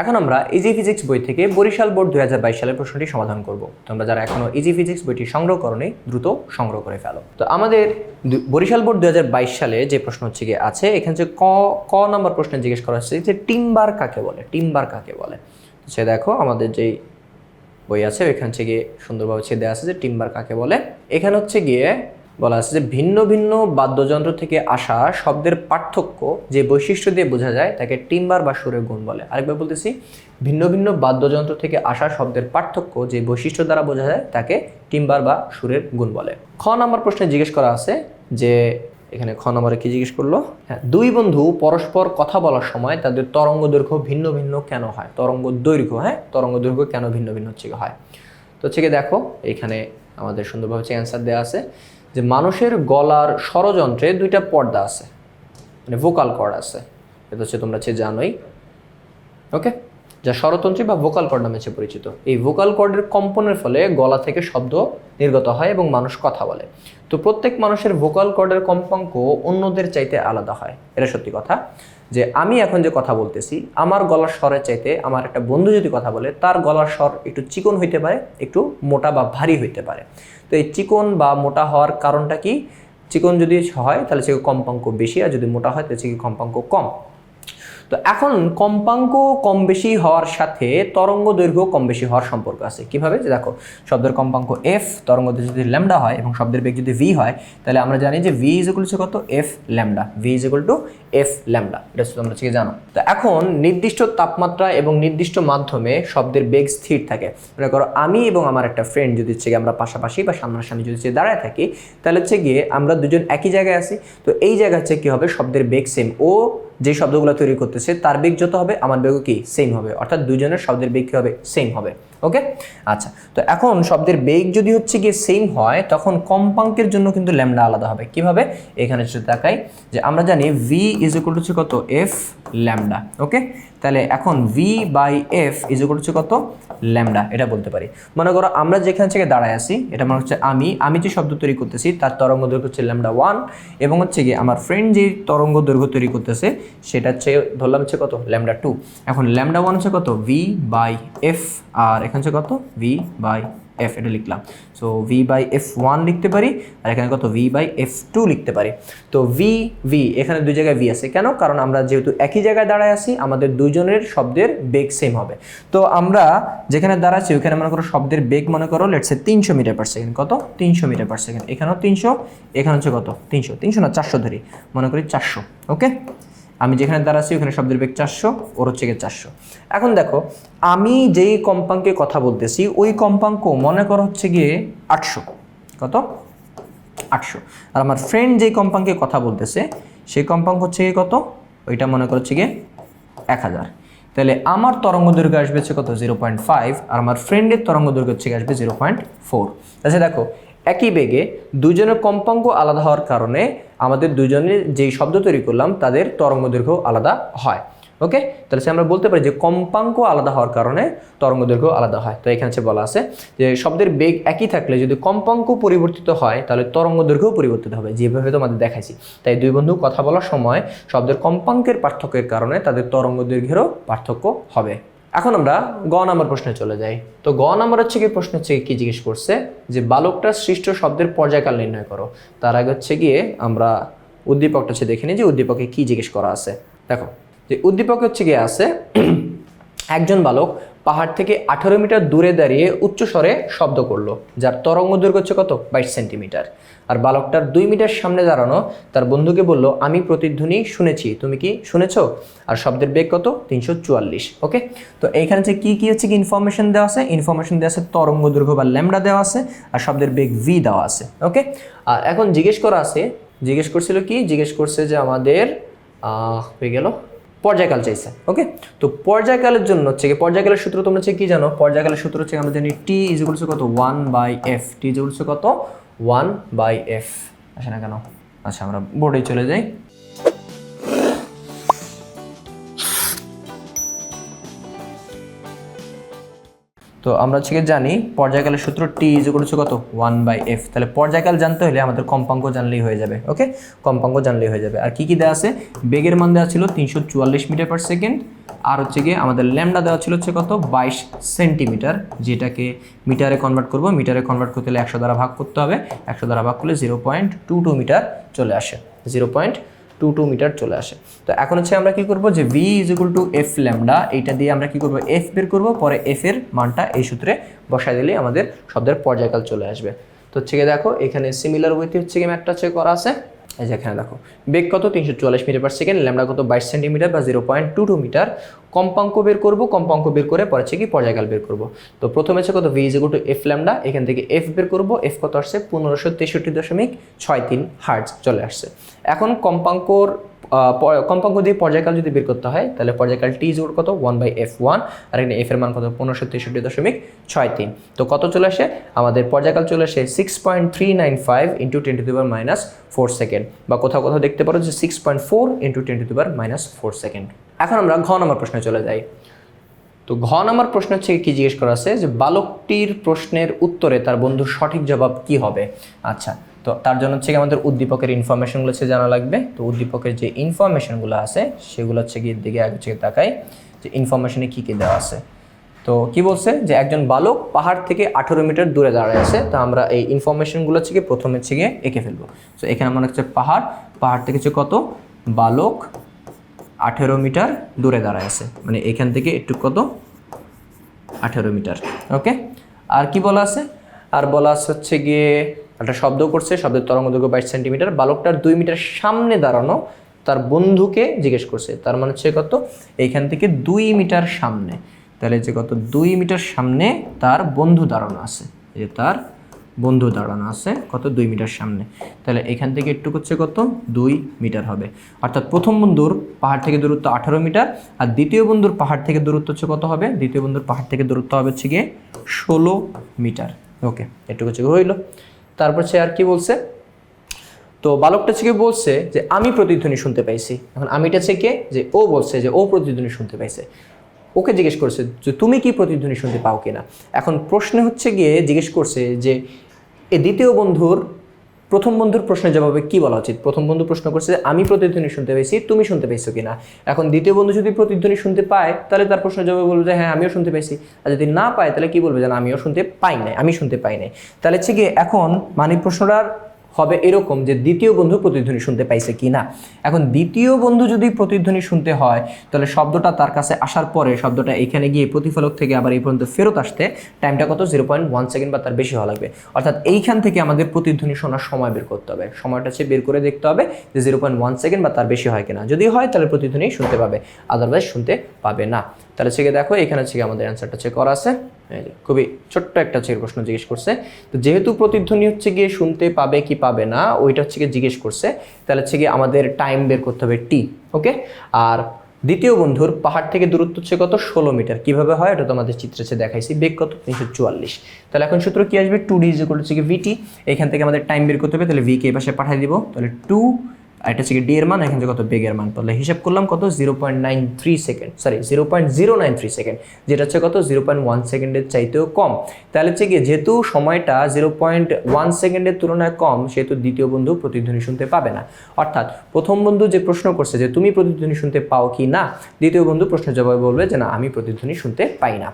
এখন আমরা easy physics বই থেকে বরিশাল বোর্ড দুই হাজার বাইশ সালের প্রশ্নটি সমাধান করব। তোমরা যারা এখনও ইজি ফিজিক্স বইটি সংগ্রহ করনি, দ্রুত সংগ্রহ করে ফেলো। তো আমাদের বরিশাল বোর্ড দু হাজার বাইশ সালে যে প্রশ্ন হচ্ছে গিয়ে আছে, এখানে যে ক ক নম্বর প্রশ্নে জিজ্ঞেস করা হচ্ছে যে টিম্বার কাকে বলে? টিম্বার কাকে বলে? সে দেখো, আমাদের যেই বই আছে, ওইখান থেকে সুন্দরভাবে ছেদে আছে যে টিম্বার কাকে বলে। এখানে হচ্ছে গিয়ে বলা আছে যে ভিন্ন ভিন্ন বাদ্যযন্ত্র থেকে আসা শব্দের পার্থক্য যে বৈশিষ্ট্য দিয়ে বোঝা যায়, তাকে টিম্বার বা সুরের গুণ বলে। আরেকবার বলতেছি, ভিন্ন ভিন্ন বাদ্যযন্ত্র থেকে আসা শব্দের পার্থক্য যে বৈশিষ্ট্য দ্বারা বোঝা যায়, তাকে টিম্বার বা সুরের গুণ বলে। খ নম্বর প্রশ্নে জিজ্ঞেস করা আছে যে, এখানে খ নম্বরে কি জিজ্ঞেস করল? হ্যাঁ দুই বন্ধু পরস্পর কথা বলার সময় তাদের তরঙ্গ দৈর্ঘ্য ভিন্ন ভিন্ন কেন হয়? তরঙ্গ দৈর্ঘ্য হ্যাঁ তরঙ্গ দৈর্ঘ্য কেন ভিন্ন ভিন্ন হচ্ছে হয়? তো হচ্ছে দেখো, এখানে আমাদের সুন্দরভাবে হচ্ছে অ্যান্সার দেওয়া আছে। যে মানুষের গলার ষড়যন্ত্রে দুইটা পর্দা আছে মানে ভোকাল কর্ড আছে। এটা হচ্ছে তোমরা সে জানোই। ওকে যা স্বরতন্ত্রী বা ভোকাল কর্ড নামে পরিচিত। এই ভোকাল কর্ডের কম্পনের ফলে গলা থেকে শব্দ নির্গত হয় এবং মানুষ কথা বলে। তো প্রত্যেক মানুষের ভোকাল কর্ডের কম্পাঙ্ক অন্যদের চাইতে আলাদা হয়। এটা সত্যি কথা। যে আমি এখন যে কথা বলতেছি, আমার গলার স্বরের চাইতে আমার একটা বন্ধু যদি কথা বলে, তার গলার স্বর একটু চিকন হইতে পারে, একটু মোটা বা ভারী হইতে পারে। তো এই চিকন বা মোটা হওয়ার কারণটা কি? চিকন যদি হয়, তাহলে সে কম্পাঙ্ক বেশি, আর যদি মোটা হয়, তাহলে সে কম্পাঙ্ক কম। তো এখন কম্পাঙ্ক কম বেশি হওয়ার সাথে তরঙ্গ দৈর্ঘ্য কম বেশি হওয়ার সম্পর্ক আছে। কীভাবে? যে দেখো, শব্দের কম্পাঙ্ক এফ তরঙ্গ যদি ল্যামডা হয় এবং শব্দের বেগ যদি ভি হয়, তাহলে আমরা জানি যে ভি ইজ ইকুয়াল টু কত? F lambda. V is equal to F lambda. এটা তোমরা ঠিক জানো। তো এখন নির্দিষ্ট তাপমাত্রা এবং নির্দিষ্ট মাধ্যমে শব্দের বেগ স্থির থাকে। মনে করো, আমি এবং আমার একটা ফ্রেন্ড যদি হচ্ছে আমরা পাশাপাশি বা সামনাসামনি যদি দাঁড়ায় থাকি, তাহলে হচ্ছে গিয়ে আমরা দুজন একই জায়গায় আছি। তো এই জায়গা হচ্ছে কী হবে? শব্দের বেগ সেম ও যে শব্দগুলো তৈরি করতেছে, তার বেগ যত হবে, আমার বেগও কি সেম হবে। অর্থাৎ দুজনের শব্দের বেগ কী হবে? সেম হবে। ওকে আচ্ছা তো এখন শব্দের বেগ যদি হচ্ছে গিয়ে সেম হয়, তখন কম্পাঙ্কের জন্য কিন্তু ল্যামডা আলাদা হবে। কীভাবে? এখানে যদি তাকাই, যে আমরা জানি ভি ইজ ইকুয়াল টু কত? এফ ল্যামডা ওকে তাহলে এখন ভি বাই এফ ইজ করছে কত? ল্যামডা, এটা বলতে পারি। মনে করো আমরা যেখান থেকে দাঁড়ায় আসি এটা মনে হচ্ছে আমি আমি যে শব্দ তৈরি করতেছি, তার তরঙ্গ দৈর্ঘ্য হচ্ছে ল্যামডা ওয়ান, এবং হচ্ছে গিয়ে আমার ফ্রেন্ড যে তরঙ্গ দৈর্ঘ্য তৈরি করতেছে, সেটা হচ্ছে, ধরলাম হচ্ছে কত? ল্যামডা টু এখন ল্যামডা ওয়ান হচ্ছে কত? ভি বাই এফ আর এখানে হচ্ছে কত? ভি বাই এফ এটা লিখলাম। So V by F one লিখতে পারি, আর এখানে কত? ভি বাই এফ টু লিখতে পারি। তো ভি ভি এখানে দুই জায়গায় ভি আছে। কেন? কারণ আমরা যেহেতু একই জায়গায় দাঁড়ায় আছি, আমাদের দুইজনের শব্দের বেগ সেম হবে। তো আমরা যেখানে দাঁড়াচ্ছি ওখানে মনে করো শব্দের বেগ মনে করো লেটস লেটসে তিনশো মিটার পার সেকেন্ড কত? তিনশো মিটার পার সেকেন্ড এখানেও তিনশো, এখানে হচ্ছে কত? তিনশো। তিনশো না, চারশো ধরি। মনে করি চারশো ওকে আমি যেখানে দাঁড়াচ্ছি, ওখানে শব্দের বেগ চারশো, ওর হচ্ছে গিয়ে চারশো। এখন দেখো, আমি যেই কম্পাঙ্কে কথা বলতেছি, ওই কম্পাঙ্ক মনে করো হচ্ছে গিয়ে আটশো। কত? আটশো। আর আমার ফ্রেন্ড যেই কম্পাঙ্কে কথা বলতেছে, সেই কম্পাঙ্ক হচ্ছে গিয়ে কত? ওইটা মনে করো হচ্ছে গিয়ে এক হাজার। তাহলে আমার তরঙ্গ দৈর্ঘ্য আসবে হচ্ছে কত? Zero point five. আর আমার ফ্রেন্ডের তরঙ্গ দৈর্ঘ্য হচ্ছে আসবে জিরো পয়েন্ট ফোর। আচ্ছা দেখো একই বেগে দুজনের কম্পাঙ্ক আলাদা হওয়ার কারণে আমাদের দুজনের যেই শব্দ তৈরি করলাম, তাদের তরঙ্গ দৈর্ঘ্য আলাদা হয়। ওকে? তাহলে সে আমরা বলতে পারি যে কম্পাঙ্ক আলাদা হওয়ার কারণে তরঙ্গ দৈর্ঘ্য আলাদা হয়। তো এখানে সে বলা আছে যে শব্দের বেগ একই থাকলে যদি কম্পাঙ্ক পরিবর্তিত হয়, তাহলে তরঙ্গ দৈর্ঘ্যও পরিবর্তিত হবে, যেভাবে তোমাদের দেখাইছি। তাই দুই বন্ধু কথা বলার সময় শব্দের কম্পাঙ্কের পার্থক্যের কারণে তাদের তরঙ্গ দৈর্ঘ্যেরও পার্থক্য হবে। এখন আমরা গ নম্বর প্রশ্নে চলে যাই। তো গ নম্বর হচ্ছে কি, প্রশ্ন হচ্ছে কি জিজ্ঞেস করছে যে বালকটা সৃষ্ট শব্দের পর্যায়কাল নির্ণয় করো। তার আগে হচ্ছে গিয়ে আমরা উদ্দীপকটা হচ্ছে দেখে নিই যে উদ্দীপকে কি জিজ্ঞেস করা আছে। দেখো, যে উদ্দীপক হচ্ছে গিয়ে আছে একজন বালক পাহাড় থেকে আঠারো মিটার দূরে দাঁড়িয়ে উচ্চ স্বরে শব্দ করল, যার তরঙ্গ দৈর্ঘ্য হচ্ছে কত? বাইশ সেন্টিমিটার। আর বালকটার দুই মিটার সামনে দাঁড়ানো তার বন্ধুকে বলল, আমি প্রতিধ্বনি শুনেছি, তুমি কি শুনেছো? আর শব্দের বেগ কত? তিনশো চুয়াল্লিশ, ওকে? তো এইখানে হচ্ছে কী কী হচ্ছে কি ইনফরমেশন দেওয়া আছে? ইনফরমেশন দেওয়া আছে তরঙ্গ দৈর্ঘ্য বা ল্যামডা দেওয়া আছে, আর শব্দের বেগ ভি দেওয়া আছে, ওকে? আর এখন জিজ্ঞেস করা আছে, জিজ্ঞেস করছিল কি? জিজ্ঞেস করছে যে আমাদের হয়ে গেল? পর্যায়কাল চাইছে ওকে তো পর্যায়কালের জন্য হচ্ছে কি, পর্যায়কালের সূত্র তোমরা হচ্ছে কি জানো? পর্যায়কালের সূত্র হচ্ছে আমরা জানি টি ইজ ইকুয়াল টু কত? One by F T is কত? ওয়ান বাই এফ আসে না কেন? আচ্ছা আমরা বোর্ডে চলে যাই। তো আমরা হচ্ছে জানি পর্যায়কালের সূত্র টি ইজ ইকুয়াল কত? ওয়ান বাই এফ তাহলে পর্যায়কাল জানতে হলে আমাদের কম্পাঙ্ক জানলেই হয়ে যাবে ওকে কম্পাঙ্ক জানলেই হয়ে যাবে। আর কি কি দেওয়া আছে? বেগের মান দেওয়া ছিল তিনশো চুয়াল্লিশ মিটার পার সেকেন্ড আর হচ্ছে গিয়ে আমাদের ল্যামডা দেওয়া ছিল হচ্ছে কত? বাইশ সেন্টিমিটার, যেটাকে মিটারে কনভার্ট করব। মিটারে কনভার্ট করতে হলে একশো দ্বারা ভাগ করতে হবে। একশো দ্বারা ভাগ করলে zero point two two metre চলে আসে। Zero point two two metre চলে আসে। তো এখন হচ্ছে আমরা কি করব যে V is equal to F lambda এইটা দিয়ে আমরা কি করব? এফ বের করব, পরে এফ এর মানটা এই সূত্রে বসায় দিলেই আমাদের শব্দের পর্যায়কাল চলে আসবে। তো হচ্ছে গিয়ে দেখো, এখানে সিমিলার ওয়েতে হচ্ছে গিয়ে একটা হচ্ছে করা আছে। এই যে এখানে দেখো। বেগ কত? তিনশো চুয়াল্লিশ মিটার পার সেকেন্ড ল্যামডা কত? বাইশ সেন্টিমিটার বা zero point two two metre. কম্পাঙ্ক বের করব, কম্পাঙ্ক বের করে পরে হচ্ছে কি? পর্যায়কাল বের করব। তো প্রথমে হচ্ছে কত? V is to F lambda এখান থেকে এফ বের করব। এফ কত আসছে? পনেরোশো তেষট্টি দশমিক ছয় তিন হার্জ চলে আসছে। এখন কম্পাঙ্কর কম্পাঙ্ক দিয়ে পর্যায়কাল যদি বের করতে হয়, তাহলে পর্যায়কাল টি জোর কত? ওয়ান বাই এফ ওয়ান আর এখানে এফ এর মান কত? পনেরোশো তেষট্টি দশমিক ছয় তিন। তো কত চলে আসে? আমাদের পর্যায়কাল চলে আসে six point three nine five into twenty two দিবার মাইনাস ফোর সেকেন্ড বা কোথাও কোথাও দেখতে পারো যে six point four into twenty two দিবার মাইনাস ফোর সেকেন্ড এখন আমরা ঘ নম্বর প্রশ্নে চলে যাই। তো ঘ নম্বর প্রশ্ন হচ্ছে কি জিজ্ঞেস করা আছে যে বালকটির প্রশ্নের উত্তরে তার বন্ধুর সঠিক জবাব কি হবে? আচ্ছা তো তার জন্য হচ্ছে আমাদের উদ্দীপকের ইনফরমেশনগুলো হচ্ছে জানা লাগবে। তো উদ্দীপকের যে ইনফরমেশনগুলো আছে, সেগুলো হচ্ছে গিয়ে দিকে আগে হচ্ছে তাকাই যে ইনফরমেশনে কী কী দেওয়া আছে। তো কি বলছে? যে একজন বালক পাহাড় থেকে আঠেরো মিটার দূরে দাঁড়ায় আছে, তো আমরা এই ইনফরমেশনগুলো হচ্ছে গিয়ে প্রথমে হচ্ছে গিয়ে এঁকে ফেলব। তো এখানে মনে হচ্ছে পাহাড়। পাহাড় থেকে হচ্ছে কত? বালক আঠেরো মিটার দূরে দাঁড়ায় আছে। মানে এখান থেকে একটু কত? আঠেরো মিটার। ওকে? আর কি বলা আছে? আর বলা আছে হচ্ছে গিয়ে, একটা শব্দ করছে, শব্দের তরঙ্গ দৈর্ঘ্য বাইশ সেন্টিমিটার। বালকটার দুই মিটার সামনে দাঁড়ানো তার বন্ধুকে জিজ্ঞেস করছে। তার মানে হচ্ছে কত? এইখান থেকে দুই মিটার সামনে। তাহলে যে কত? দুই মিটার সামনে তার বন্ধু দাঁড়ানো আছে। যে তার বন্ধু দাঁড়ানো আছে, কত? দুই মিটার সামনে। তাহলে এখান থেকে একটু হচ্ছে কত? দুই মিটার হবে। অর্থাৎ প্রথম বন্ধুর পাহাড় থেকে দূরত্ব আঠারো মিটার, আর দ্বিতীয় বন্ধুর পাহাড় থেকে দূরত্ব হচ্ছে কত হবে? দ্বিতীয় বন্ধুর পাহাড় থেকে দূরত্ব হবে হচ্ছে গিয়ে ষোলো মিটার। ওকে একটু হচ্ছে হইল তারপর সে আর কি বলছে? তো বালকটা থেকে বলছে যে, আমি প্রতিধ্বনি শুনতে পাইছি। এখন আমিটা থেকে যে ও বলছে যে, ও প্রতিধ্বনি শুনতে পাইছে। ওকে জিজ্ঞেস করছে যে তুমি কি প্রতিধ্বনি শুনতে পাও কিনা? এখন প্রশ্ন হচ্ছে গিয়ে জিজ্ঞেস করছে যে এ দ্বিতীয় বন্ধুর, প্রথম বন্ধুর প্রশ্নের জবাবে কি বলা উচিত? প্রথম বন্ধু প্রশ্ন করছে যে আমি প্রতিধ্বনি শুনতে পেয়েছি, তুমি শুনতে পেয়েছ কিনা? এখন দ্বিতীয় বন্ধু যদি প্রতিধ্বনি শুনতে পায়, তাহলে তার প্রশ্নের জবাবে বলবে যে হ্যাঁ আমিও শুনতে পেয়েছি। আর যদি না পায়, তাহলে কি বলবে? যে আমিও শুনতে পাই নাই, আমি শুনতে পাই নাই। তাহলে হচ্ছে গিয়ে এখন মানে প্রশ্নটার হবে এরকম যে দ্বিতীয় বন্ধু প্রতিধ্বনি শুনতে পাইছে কি না এখন দ্বিতীয় বন্ধু যদি প্রতিধ্বনি শুনতে হয়, তাহলে শব্দটা তার কাছে আসার পরে শব্দটা এখানে গিয়ে প্রতিফলক থেকে আবার এই পর্যন্ত ফেরত আসতে টাইমটা কত? জিরো পয়েন্ট ওয়ান সেকেন্ড বা তার বেশি হওয়া লাগবে। অর্থাৎ এইখান থেকে আমাদের প্রতিধ্বনি শোনার সময় বের করতে হবে। সময়টা সে বের করে দেখতে হবে যে জিরো পয়েন্ট ওয়ান সেকেন্ড বা তার বেশি হয় কিনা। যদি হয়, তাহলে প্রতিধ্বনি শুনতে পাবে। আদারওয়াইজ শুনতে পাবে না। তাহলে হচ্ছে দেখো, এখানে হচ্ছে আমাদের অ্যান্সারটা চেক করা আছে। খুবই ছোট্ট একটা হচ্ছে প্রশ্ন জিজ্ঞেস করছে। তো যেহেতু প্রতিধ্বনি হচ্ছে গিয়ে শুনতে পাবে কি পাবে না, ওইটা হচ্ছে গিয়ে জিজ্ঞেস করছে। তাহলে হচ্ছে গিয়ে আমাদের টাইম বের করতে হবে টি ওকে আর দ্বিতীয় বন্ধুর পাহাড় থেকে দূরত্ব হচ্ছে কত? ষোলো মিটার। কীভাবে হয়? এটা তো আমাদের চিত্রে হচ্ছে দেখাইছি। বেগ কত? তিনশো চুয়াল্লিশ। তাহলে এখন সূত্র কী আসবে? টু ডি ইজ হচ্ছে কি ভিটি এখান থেকে আমাদের টাইম বের করতে হবে, তাহলে ভি কে এই পাশে পাঠিয়ে দিব। তাহলে টু আর এটা হচ্ছে ডি এর মান, এখান থেকে কত বেগের মান? তাহলে হিসাব করলাম কত? Zero point nine three second sorry zero point zero nine three second যেটা হচ্ছে কত? জিরো পয়েন্ট ওয়ান সেকেন্ডের চাইতেও কম। তাহলে হচ্ছে কি, যেহেতু সময়টা জিরো পয়েন্ট ওয়ান সেকেন্ডের তুলনায় কম, সেহেতু দ্বিতীয় বন্ধু প্রতিধ্বনি শুনতে পাবে না। অর্থাৎ প্রথম বন্ধু যে প্রশ্ন করছে যে, তুমি প্রতিধ্বনি শুনতে পাও কি না? দ্বিতীয় বন্ধু প্রশ্নের জবাবে বলবে যে, না, আমি প্রতিধ্বনি শুনতে পাই না।